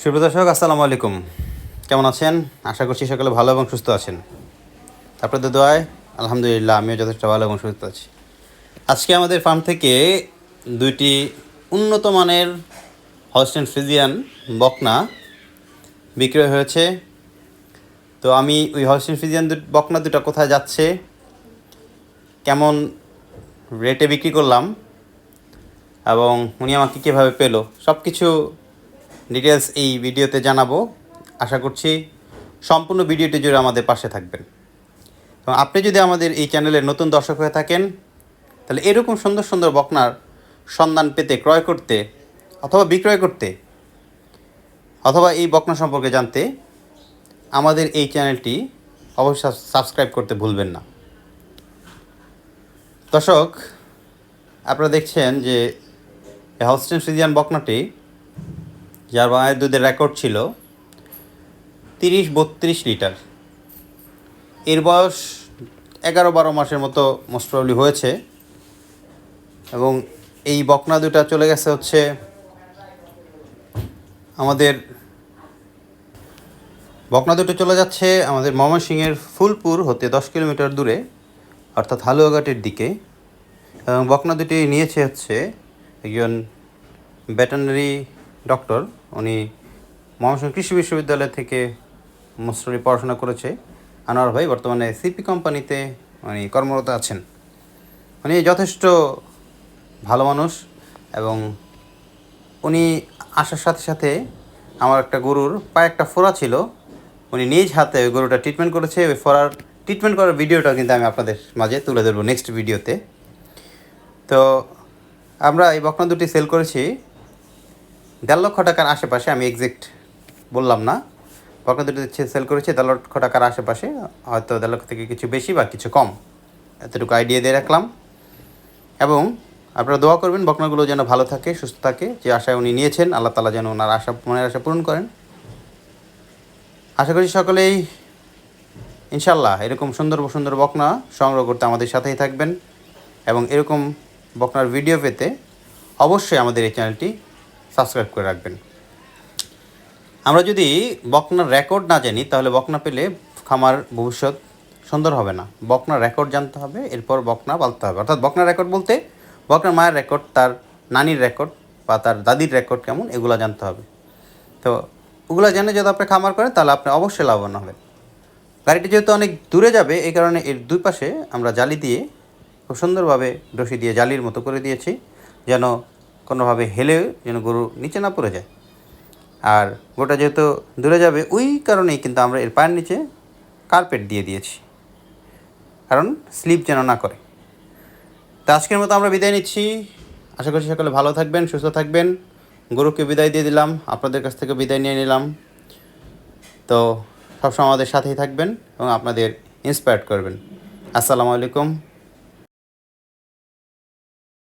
শুভ দর্শক, আসসালামু আলাইকুম। কেমন আছেন? আশা করছি সকলে ভালো এবং সুস্থ আছেন। আপনাদের দোয়ায় আলহামদুলিল্লাহ, আমিও যথেষ্ট ভালো এবং সুস্থ আছি। আজকে আমাদের ফার্ম থেকে দুইটি উন্নত মানের হলস্টেন ফ্রিজিয়ান বকনা বিক্রয় হয়েছে। তো আমি ওই হলস্টেন ফ্রিজিয়ান বকনা দুটো কোথায় যাচ্ছে, কেমন রেটে বিক্রি করলাম, এবং উনি আমাকে কীভাবে পেল সব কিছু ডিটেলস এই ভিডিওতে জানাব। আশা করছি সম্পূর্ণ ভিডিওটি জুড়ে আমাদের পাশে থাকবেন। এবং আপনি যদি আমাদের এই চ্যানেলের নতুন দর্শক হয়ে থাকেন, তাহলে এরকম সুন্দর সুন্দর বকনার সন্ধান পেতে, ক্রয় করতে অথবা বিক্রয় করতে অথবা এই বকনা সম্পর্কে জানতে আমাদের এই চ্যানেলটি অবশ্যই সাবস্ক্রাইব করতে ভুলবেন না। দর্শক, আপনারা দেখছেন যে হলস্টেন ফ্রিজিয়ান বকনাটি যার মায়ের দুধের রেকর্ড ছিল তিরিশ বত্রিশ লিটার। এর বয়স এগারো বারো মাসের মতো মোস্ট প্রবলি হয়েছে। এবং এই বকনা দুটা চলে গেছে হচ্ছে আমাদের বকনা দুটো চলে যাচ্ছে আমাদের ময়মনসিংহের ফুলপুর হতে দশ কিলোমিটার দূরে, অর্থাৎ হালুয়াঘাটের দিকে। এবং বকনা দুটি নিয়েছে হচ্ছে একজন ভেটেনারি ডক্টর, উনি ময়মনসিংহ কৃষি বিশ্ববিদ্যালয় থেকে মোস্টলি পড়াশোনা করেছে। আনোয়ার ভাই বর্তমানে সিপি কোম্পানিতে উনি কর্মরত আছেন। উনি যথেষ্ট ভালো মানুষ এবং উনি আসার সাথে সাথে আমার একটা গরুর পায়ে একটা ফোড়া ছিল। উনি নিজ হাতে ওই গরুটা ট্রিটমেন্ট করেছে। ওই ফোড়ার ট্রিটমেন্ট করার ভিডিওটা কিন্তু আমি আপনাদের মাঝে তুলে ধরবো নেক্সট ভিডিওতে তো। আমরা এই বকনা দুটি সেল করেছি। দেড় লক্ষ টাকার আশেপাশে, আমি এক্সাক্ট বললাম না। বকনা দুটি সেল করেছি, দেড় লক্ষ টাকার আশেপাশে, হয়তো দেড় লক্ষ থেকে কিছু বেশি বা কিছু কম। এতটুকু আইডিয়া দিয়ে রাখলাম। এবং আপনারা দোয়া করবেন, বকনাগুলো যেন ভালো থাকে, সুস্থ থাকে, যে আশায় উনি নিয়েছেন। আল্লাহ তালা যেন ওনার আশা, মনের আশা পূরণ করেন। আশা করি সকলেই ইনশাল্লাহ এরকম সুন্দর সুন্দর বকনা সংগ্রহ করতে আমাদের সাথেই থাকবেন। এবং এরকম বকনার ভিডিও পেতে অবশ্যই আমাদের এই চ্যানেলটি সাবস্ক্রাইব করে রাখবেন। আমরা যদি বকনার রেকর্ড না জানি, তাহলে বকনা পেলে খামার ভবিষ্যৎ সুন্দর হবে না। বকনার রেকর্ড জানতে হবে, এরপর বকনা পালতে হবে। অর্থাৎ বকনার রেকর্ড বলতে বকনার মায়ের রেকর্ড তার নানির রেকর্ড বা তার দাদির রেকর্ড কেমন, এগুলো জানতে হবে। তো ওগুলো জেনে যদি আপনি খামার করেন, তাহলে আপনি অবশ্যই লাভবান হবেন। গাড়িটি যেহেতু অনেক দূরে যাবে, এই কারণে এর দুই পাশে আমরা জালি দিয়ে খুব সুন্দরভাবে রশি দিয়ে জালির মতো করে দিয়েছি, যেন কোনোভাবে হেলে যেন গরু নিচে না পড়ে যায়। আর গোটা যেহেতু দূরে যাবে, ওই কারণেই কিন্তু আমরা এর পায়ের নিচে কার্পেট দিয়ে দিয়েছি। কারণ স্লিপ যেন না করে। তো আজকের মতো আমরা বিদায় নিচ্ছি। আশা করছি সকলে ভালো থাকবেন, সুস্থ থাকবেন। গরুকে বিদায় দিয়ে দিলাম, আপনাদের কাছ থেকে বিদায় নিয়ে নিলাম। তো সবসময় আমাদের সাথেই থাকবেন এবং আপনাদের ইন্সপায়ার্ড করবেন। আসসালামু আলাইকুম।